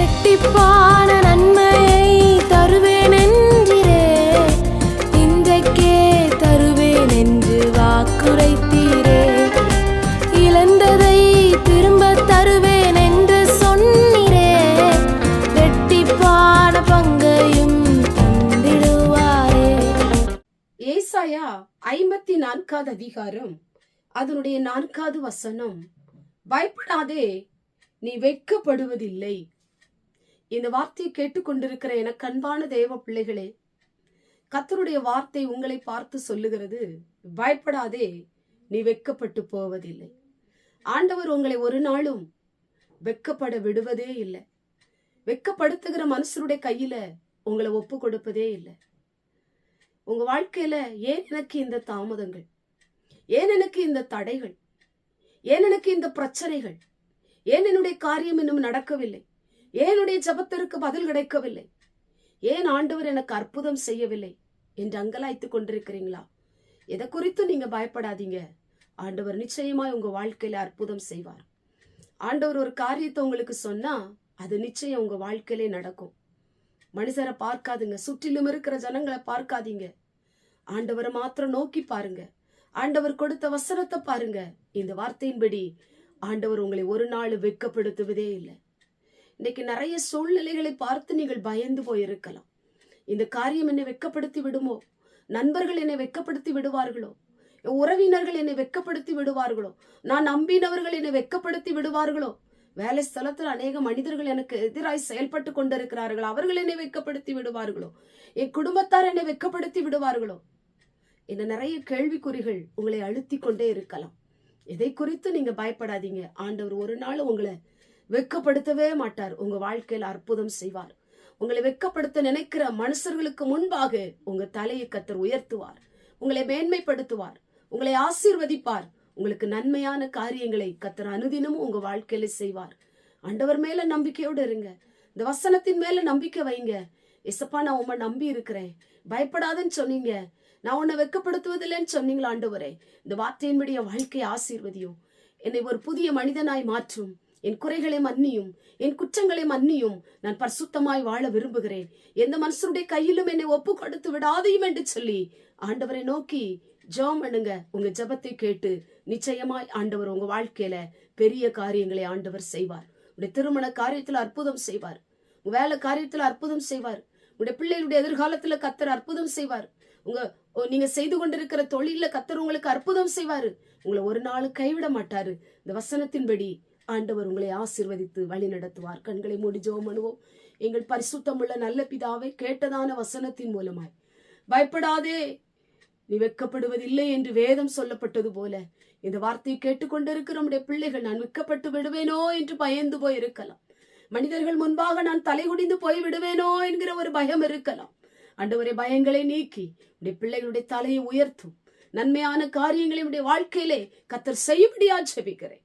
இரட்டிப்பான நன்மையை தருவேன் என்றிரே இன்றைக்கே தருவேன் என்று வாக்குரைத்தீரே. இழந்ததை திரும்ப தருவேன் என்று சொன்னீரே. இரட்டிப்பான பங்கையும் தந்திடுவாரே. ஏசாயா ஐம்பத்தி நான்காவது அதிகாரம். அதனுடைய நான்காவது வசனம். பயப்படாதே நீ வெட்கப்படுவதில்லை. இந்த வார்த்தையை கேட்டுக்கொண்டிருக்கிற எனக்கு அன்பான தேவ பிள்ளைகளே கத்தருடைய வார்த்தை உங்களை பார்த்து சொல்லுகிறது பயப்படாதே நீ வெக்கப்பட்டு போவதில்லை. ஆண்டவர் உங்களை ஒரு நாளும் வெட்கப்பட விடுவதே இல்லை. வெட்கப்படுத்துகிற மனுஷருடைய கையில உங்களை ஒப்பு கொடுப்பதே இல்லை. உங்க வாழ்க்கையில ஏன் எனக்கு இந்த தாமதங்கள்? ஏன் எனக்கு இந்த தடைகள்? ஏன் எனக்கு இந்த பிரச்சனைகள்? ஏன் என்னுடைய காரியம் இன்னும் நடக்கவில்லை? என்னுடைய ஜபத்திற்கு பதில் கிடைக்கவில்லை. ஏன் ஆண்டவர் எனக்கு அற்புதம் செய்யவில்லை என்று அங்கலாய்த்துக் கொண்டிருக்கிறீங்களா? எதை குறித்து நீங்க பயப்படாதீங்க. ஆண்டவர் நிச்சயமாய் உங்க வாழ்க்கையில அற்புதம் செய்வார். ஆண்டவர் ஒரு காரியத்தை உங்களுக்கு சொன்னா அது நிச்சயம் உங்க வாழ்க்கையிலே நடக்கும். மனுஷரை பார்க்காதுங்க. சுற்றிலும் இருக்கிற ஜனங்களை பார்க்காதீங்க. ஆண்டவரை மாத்திரம் நோக்கி பாருங்க. ஆண்டவர் கொடுத்த வசனத்தை பாருங்க. இந்த வார்த்தையின்படி ஆண்டவர் உங்களை ஒரு நாள் வெட்கப்படுத்துவதே இல்லை. இன்னைக்கு நிறைய சூழ்நிலைகளை பார்த்து நீங்கள் பயந்து போயிருக்கலாம். இந்த காரியம் என்னை வெட்கப்படுத்தி விடுமோ? நண்பர்கள் என்னை வெட்கப்படுத்தி விடுவார்களோ? என் உறவினர்கள் என்னை வெட்கப்படுத்தி விடுவார்களோ? நான் நம்பினவர்கள் என்னை வெட்கப்படுத்தி விடுவார்களோ? வேலை ஸ்தலத்தில் அநேக மனிதர்கள் எனக்கு எதிராய் செயல்பட்டு கொண்டிருக்கிறார்கள். அவர்கள் என்னை வெட்கப்படுத்தி விடுவார்களோ? என் குடும்பத்தார் என்னை வெக்கப்படுத்தி விடுவார்களோ? என்ன நிறைய கேள்விக்குறிகள் உங்களை அழுத்தி கொண்டே இருக்கலாம். எதை குறித்து நீங்க பயப்படாதீங்க. ஆண்டவர் ஒரு நாள் உங்களை வெட்கப்படுத்தவே மாட்டார். உங்க வாழ்க்கையில அற்புதம் செய்வார். உங்களை வெட்கப்படுத்த நினைக்கிற மனுஷர்களுக்கு முன்பாக உங்க தலையை கத்தர் உயர்த்துவார். உங்களை மேன்மைப்படுத்துவார். உங்களை ஆசீர்வதிப்பார். உங்களுக்கு நன்மையான காரியங்களை கத்தர் அனுதினமும் உங்க வாழ்க்கையில செய்வார். ஆண்டவர் மேல நம்பிக்கையோடு இருங்க. இந்த வசனத்தின் மேல நம்பிக்கை வைங்க. எசப்பா நான் உம்மை நம்பி இருக்கிறேன். பயப்படாதன்னு சொன்னீங்க. நான் உன்னை வெக்கப்படுத்துவதில்லைன்னு சொன்னீங்களா ஆண்டவரே? இந்த வார்த்தையின்படி என் வாழ்க்கையை ஆசீர்வதியும். என்னை ஒரு புதிய மனிதனாய் மாற்றும். என் குறைகளை மன்னியும் என் குற்றங்களை மன்னியும். நான் பரிசுத்தமாய் வாழ விரும்புகிறேன். எந்த மனுஷருடைய கையிலும் என்னை ஒப்பு கொடுத்து விடாதையும் என்று சொல்லி ஆண்டவரை நோக்கி ஜெபம் பண்ணுங்க. உங்க ஜெபத்தை கேட்டு நிச்சயமாய் ஆண்டவர் உங்க வாழ்க்கையில பெரிய காரியங்களை ஆண்டவர் செய்வார். உடைய திருமண காரியத்துல அற்புதம் செய்வார். உங்க வேலை காரியத்துல அற்புதம் செய்வார். உடைய பிள்ளைகளுடைய எதிர்காலத்துல கத்தர் அற்புதம் செய்வார். உங்க ஓ, நீங்க செய்து கொண்டிருக்கிற தொழில கத்தர் உங்களுக்கு அற்புதம் செய்வாரு. உங்களை ஒரு நாள் கைவிட மாட்டாரு. இந்த வசனத்தின்படி ஆண்டவர் உங்களை ஆசிர்வதித்து வழி நடத்துவார். கண்களை மூடி ஜெபம் பண்ணுவோம். எங்கள் பரிசுத்தமுள்ள நல்ல பிதாவை கேட்டதான வசனத்தின் மூலமாய். பயப்படாதே நீ வெட்கப்படுவதில்லை என்று வேதம் சொல்லப்பட்டது போல. இந்த வார்த்தையை கேட்டுக்கொண்டிருக்கிற நம்முடைய பிள்ளைகள் நான் வெக்கப்பட்டு விடுவேனோ என்று பயந்து போய் இருக்கலாம் மனிதர்கள் முன்பாக நான் தலைகுடிந்து போய் விடுவேனோ என்கிற ஒரு பயம் இருக்கலாம். அண்டவரை பயங்களை நீக்கி உடைய பிள்ளைகளுடைய தலையை உயர்த்தும். நன்மையான காரியங்களை உடைய வாழ்க்கையிலே கத்தர் செய்யும்படியா செபிக்கிறேன்